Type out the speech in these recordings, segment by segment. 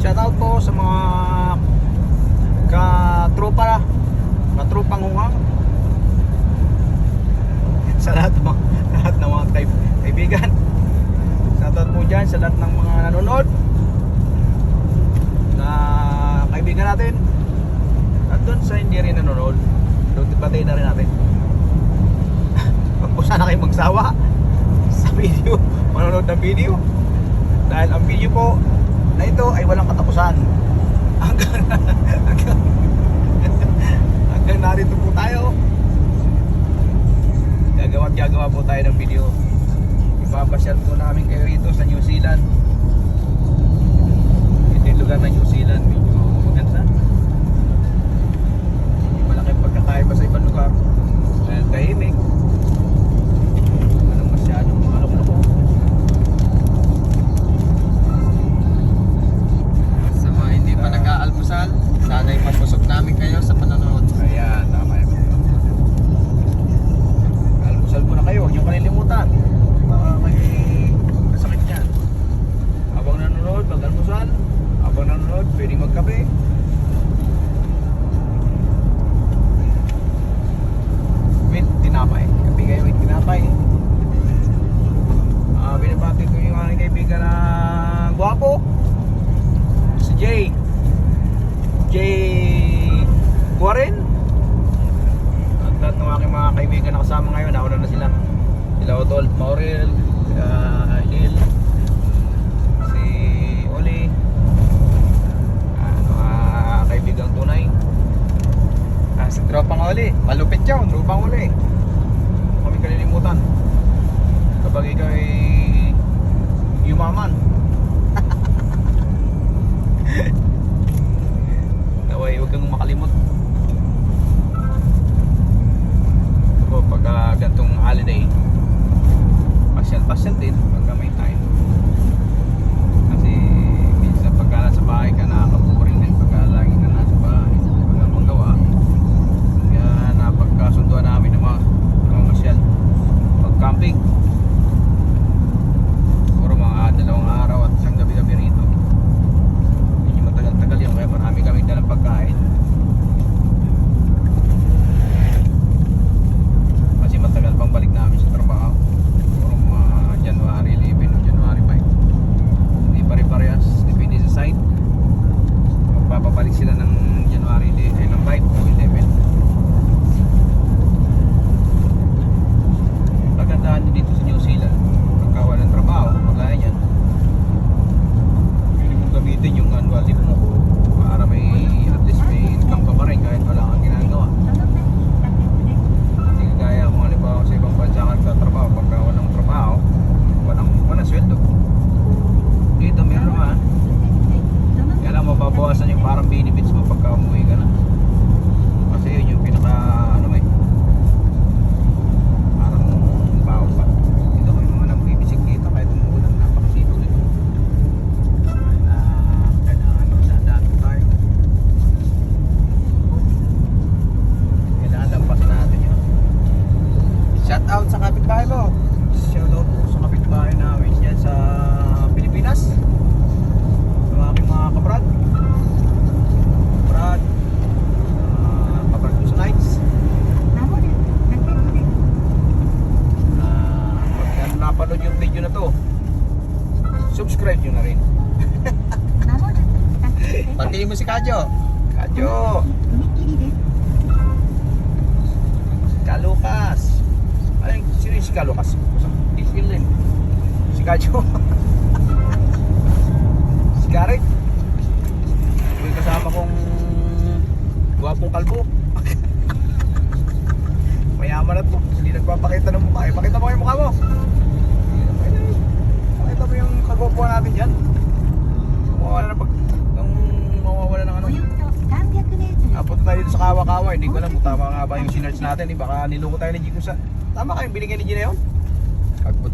Shoutout po sa mga katropa katropang ungang sa lahat mga, lahat ng mga kaib- kaibigan. Shoutout po dyan sa lahat ng mga nanonood. Na kaibigan natin. At doon sa hindi rin nanonood doon patayin na rin natin. Huwag po sana kayo magsawa sa video, manonood ng video. Dahil ang video po na ito ay walang katapusan. Hanggang, hanggang, hanggang narito po tayo. Gagawa at gagawa po tayo ng video. Ipapasyal po namin kayo rito sa New Zealand. Ito yung lugar ng New Zealand. Medyo maganda. Malaki pagkakaiba sa ibang lugar. Dahil tahimik. Walang masyadong mga loko-loko. Sa mga hindi pa nag-aalmusal, sana'y mapusok namin kayo sa panonood. Ayan, tama yun. Almusal muna kayo, huwag niyong kalilimutan. Baka may kasakit niyan. Habang nanonood, mag-almusal. Habang nanonood, pwedeng magkape. With tinapay. Kape kayo with tinapay. Ah, binabati ko yung aking kaibigan na gwapo. Si Jay. Jay Guarin at lahat ng aking mga kaibigan na kasama ngayon nauna na sila sila Otol, Maurel uh, Lil si Oli uh, mga kaibigang tunay Ah, si Oli, malupit yun. Lupang Oli Huwag kami kalilimutan kapag ikaw ay yumaman. Naway, huwag kang makalimot. Ako, pag uh, gantong holiday Pasyal-pasyal din pagka may time Kasi minsan pagka nasa bahay ka nakakaburing din Pagka lagi ka nasa bahay Wala mong gawa Kaya napagkasunduan namin ng mga mamasyal Pag camping Siguro mga dalawang araw at isang gabi-gabi rito. Medyo matagal-tagal yun Kaya marami kami dalang pagkain. Kasi matagal pang balik namin sa trabaho. Siguro mga January 11 o January 5 Hindi pare-parehas Depende sa site. Magpapabalik sila ng January eh, ng 5 o 11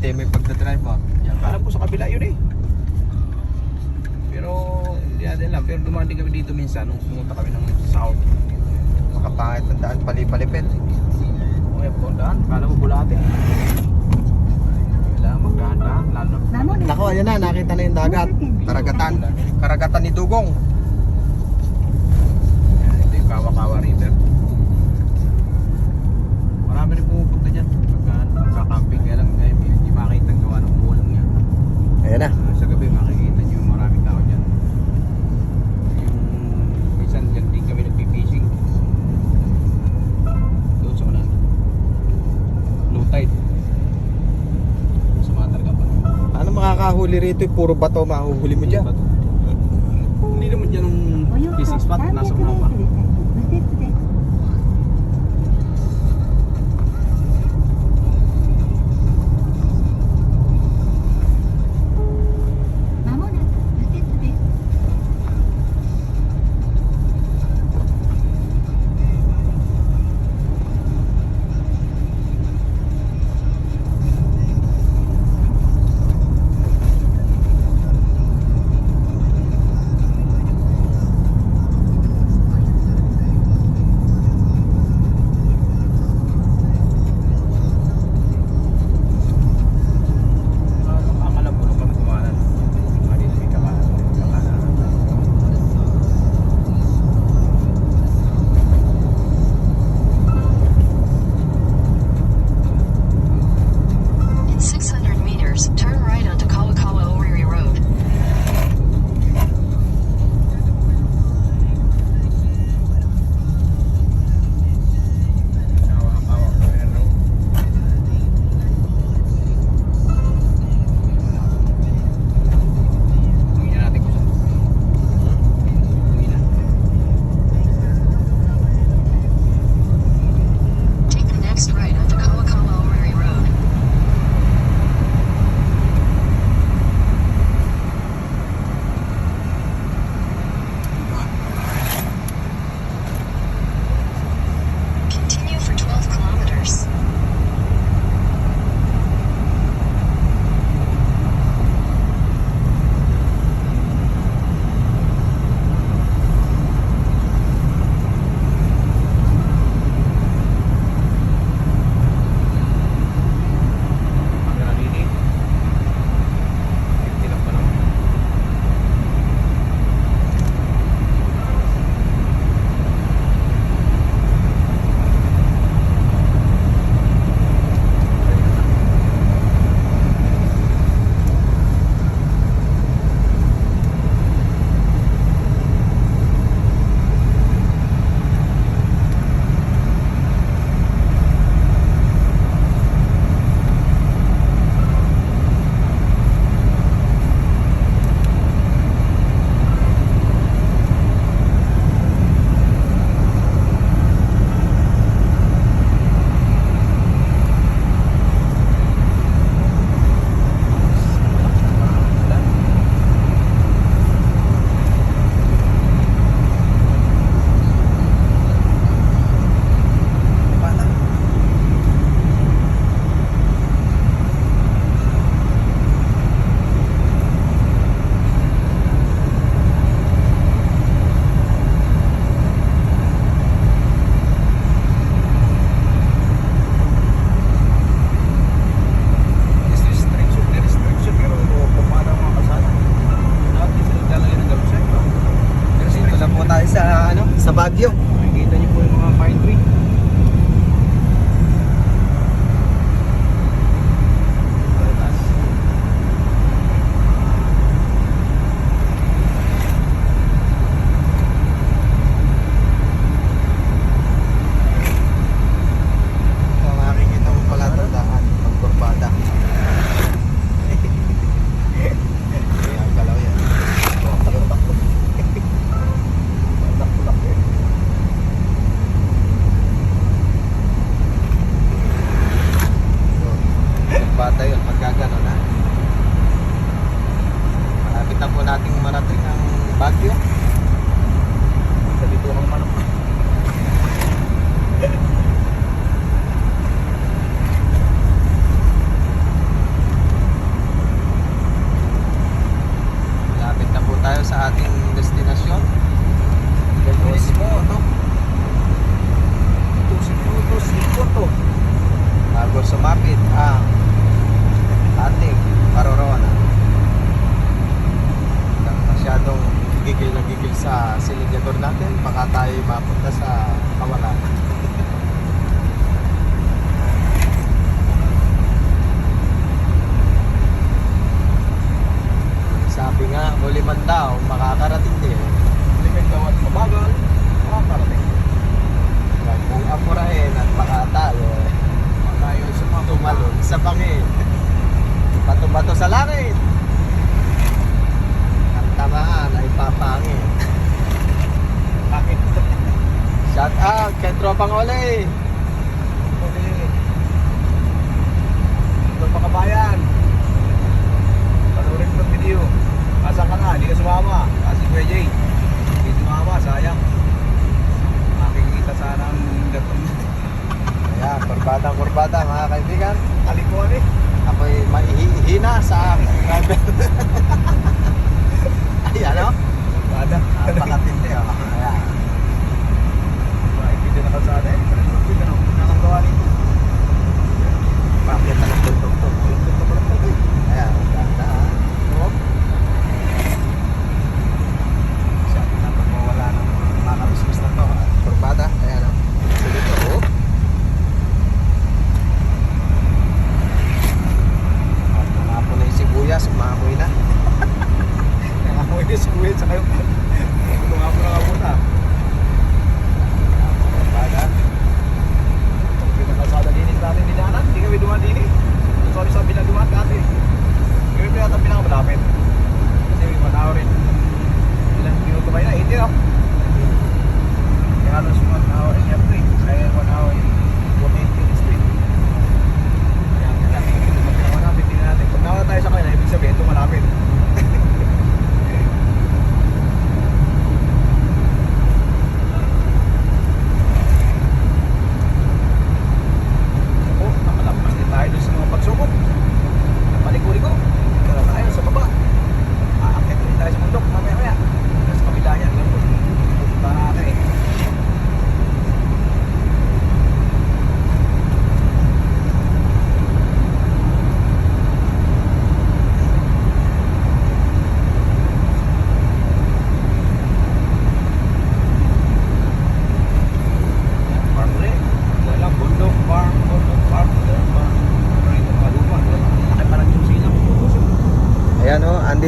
dati may pagdadrive up. Yan, alam ko sa kabila yun eh. Pero hindi natin alam. Pero dumaan din kami dito minsan nung pumunta kami ng south. Makapangit ang daan pali-palipin. Okay eh, po, daan. Kala mo bulate. Kailangan magkana. Lalo. Nako, ayan na. Nakita na yung dagat. Karagatan. Karagatan ni Dugong. Ito yung Kawakawa River. Eh. Marami rin pumupunta dyan. Pagka camping kaya lang eh, ngayon makikita ang gawa ng umuulan nga. Ayan na. Uh, sa gabi makikita nyo maraming tao dyan. Yung minsan dyan din kami nagpipishing. Doon sa unan. Low tide. Masama talaga pa. Ano makakahuli rito? Eh, puro bato mahuhuli mo dyan. Hindi naman dyan ang fishing spot. Nasa mga pa.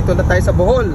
Andito na tayo sa Bohol.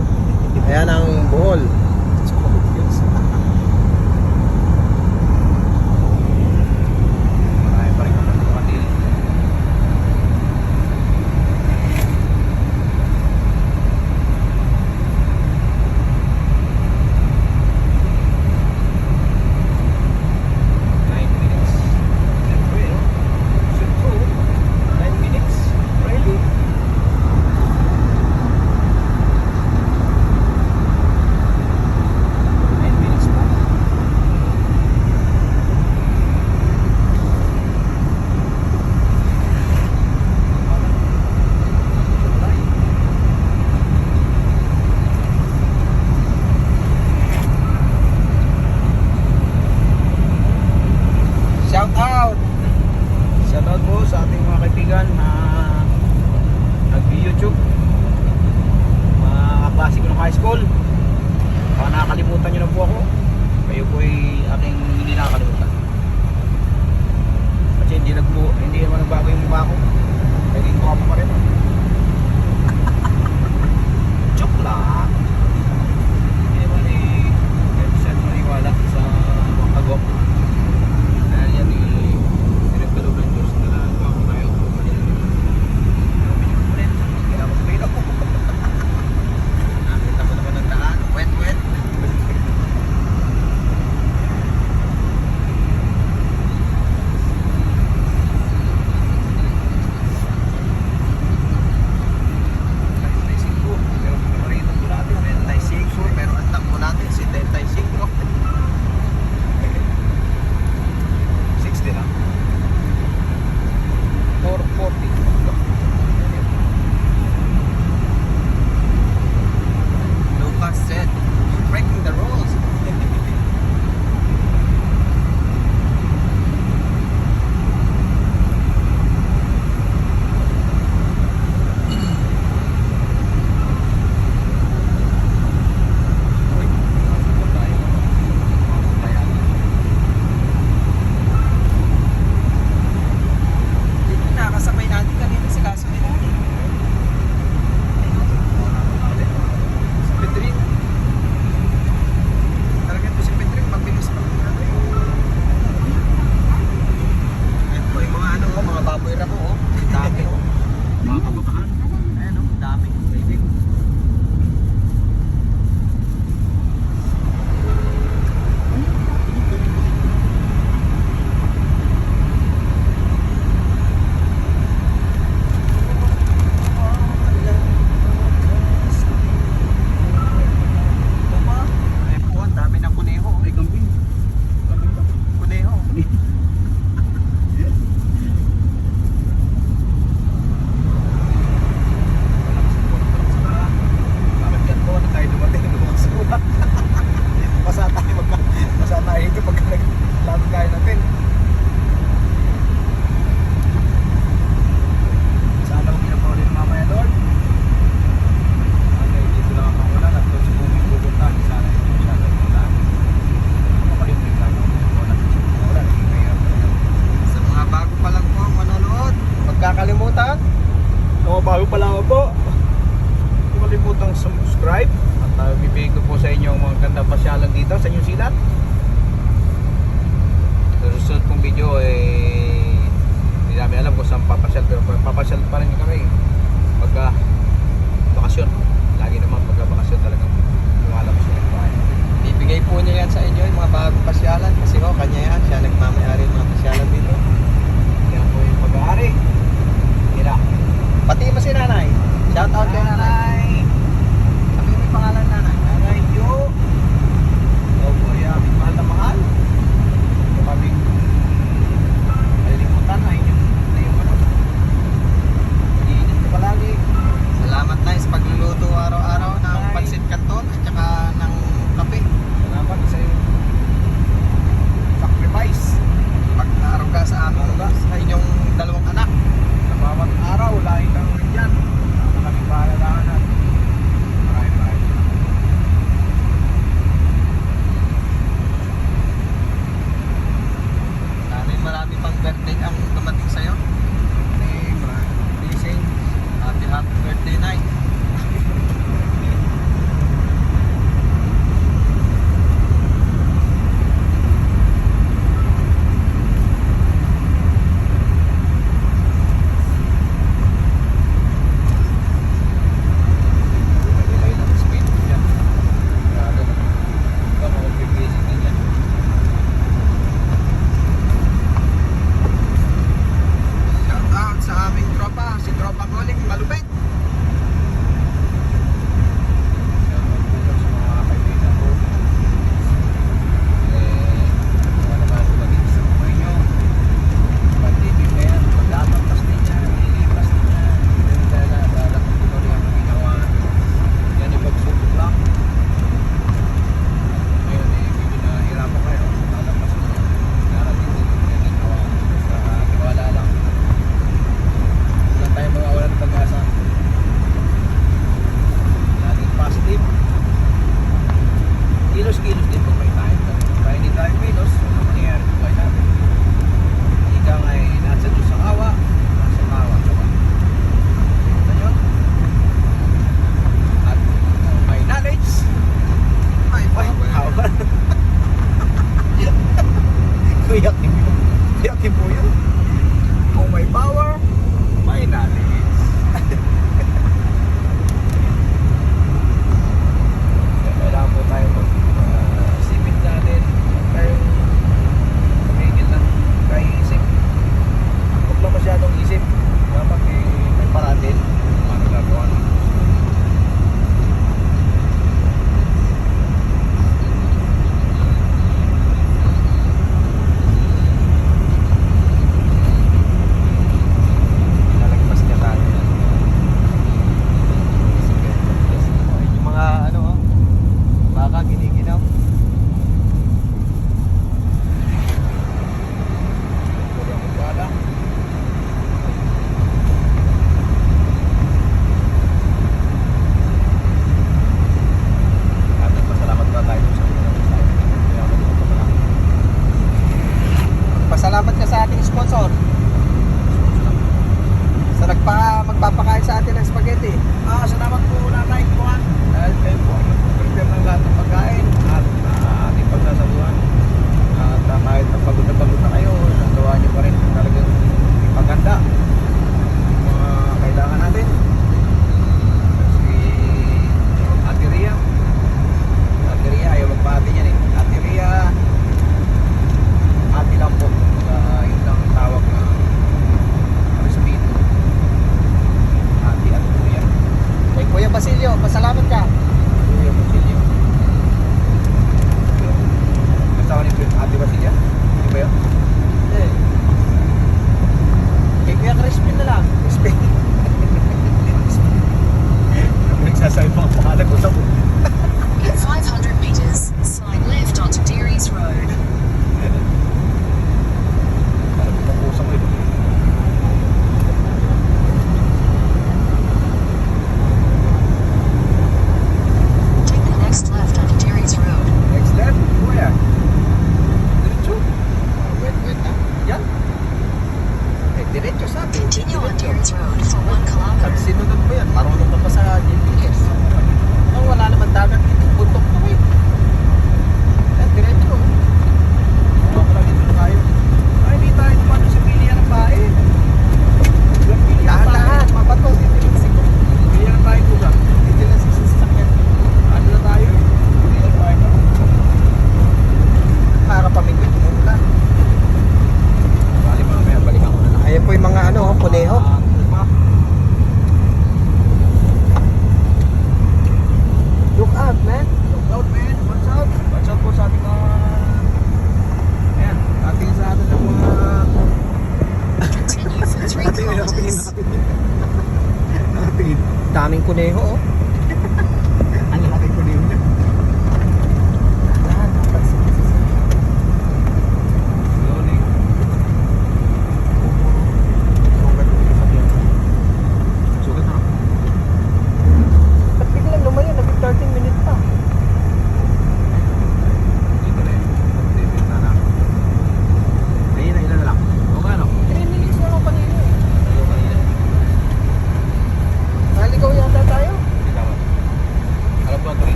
video. Pasalamat ka.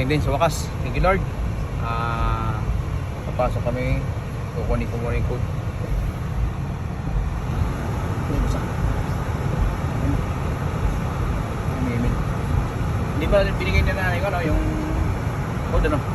nakarating din sa wakas. Thank you Lord. Ah, uh, papasok kami. Kukunin ko muna yung code. Hindi ba binigay na nanay ko ano yung code ano?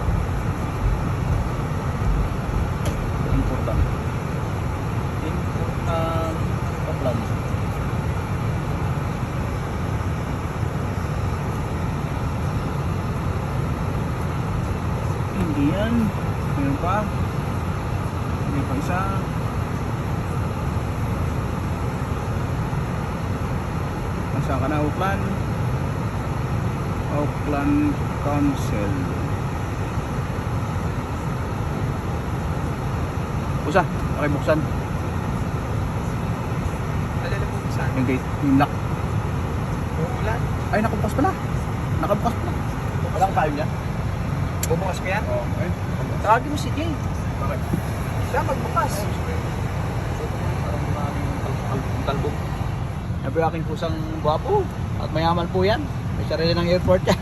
Usa, okay buksan. Dala po buksan. Yung gate, yung lock. Uulan. Ay, nakabukas pala. Nakabukas pala. Wala kang tayo niya. Bubukas ko yan? Oo. Oh, okay. Tawagin mo si Jay. Bakit? Siya magbukas. Ang talbo. Sabi aking pusang guwapo at mayaman po yan. May sarili ng airport yan.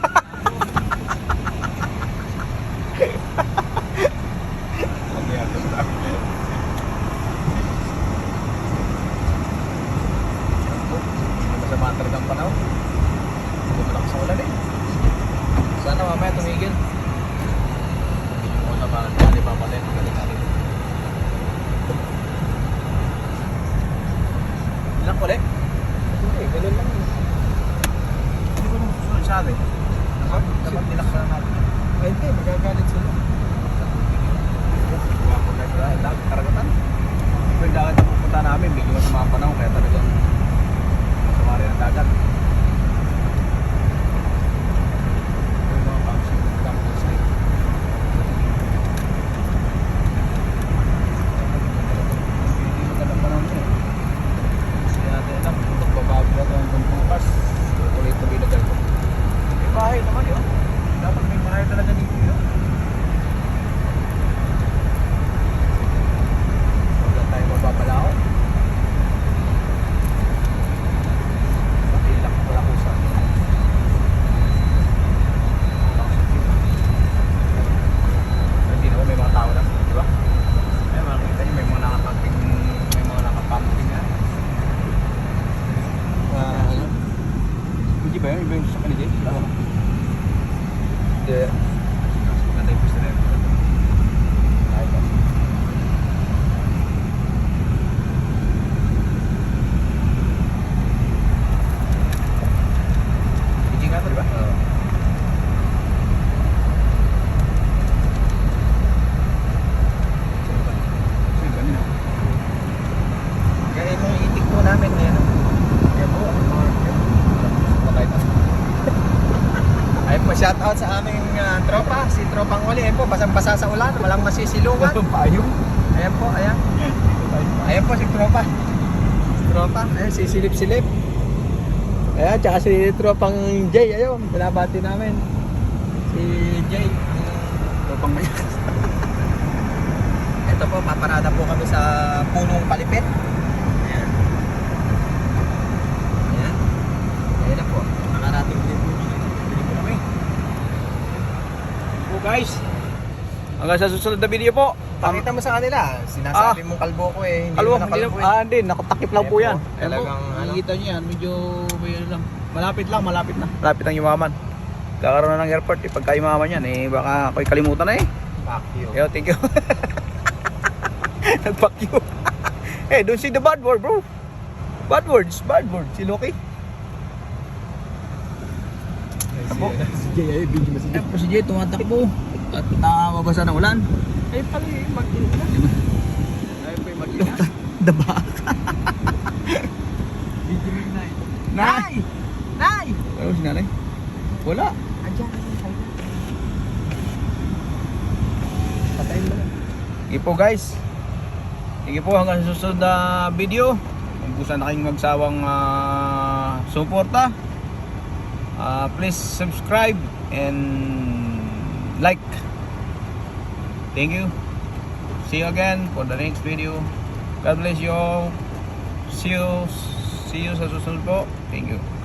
Ayun po, shoutout sa aming ah, tropa, si Tropang Uli. Ayun po, basang-basa sa ulan, walang masisilungan. Payong. Ayan po, ayan. Ayan po si Tropa. Si Tropa, ayan, si Silip-Silip. Ayan, tsaka si Tropang Jay, ayun, binabati namin. Si Jay. Ito pang may... Ito po, paparada po kami sa punong palipit. Ayan. Ayan. Ayan na po. Nakarating din po. Bili po kami. Po guys. Hanggang sa susunod na video po. Pakita mo sa kanila, sinasabi mong kalbo ko eh. Hindi Kalbo, mo na kalbo eh. ah, hindi, nakatakip lang po yan. talagang ano. Nakikita nyo yan, medyo may ano lang. Malapit lang, malapit na. Malapit ang yumaman. Kakaroon na ng airport, eh, pagka yumaman yan, eh, baka ako'y kalimutan na eh. Fuck you. Yo, thank you. Nag-fuck you. hey, don't say the bad word, bro. Bad words, bad words. Si Loki. Apo. Si Jay, ay, video mo si Eh, po si Jay tumatakbo at nakakabasa ng ulan. Ay, pala eh, mag-ina. Ay, po yung mag-ina. Daba. Video mo na eh. Nay! Nay! Ano si nanay? Wala. Andiyan. Patayin mo na. Sige po guys. Sige po hanggang sa susunod na video. Kung gusto na kayong magsawang ah, suporta. ah, please subscribe and like. Thank you. See you again for the next video. God bless you all. See you. See you sa susunod po. Thank you.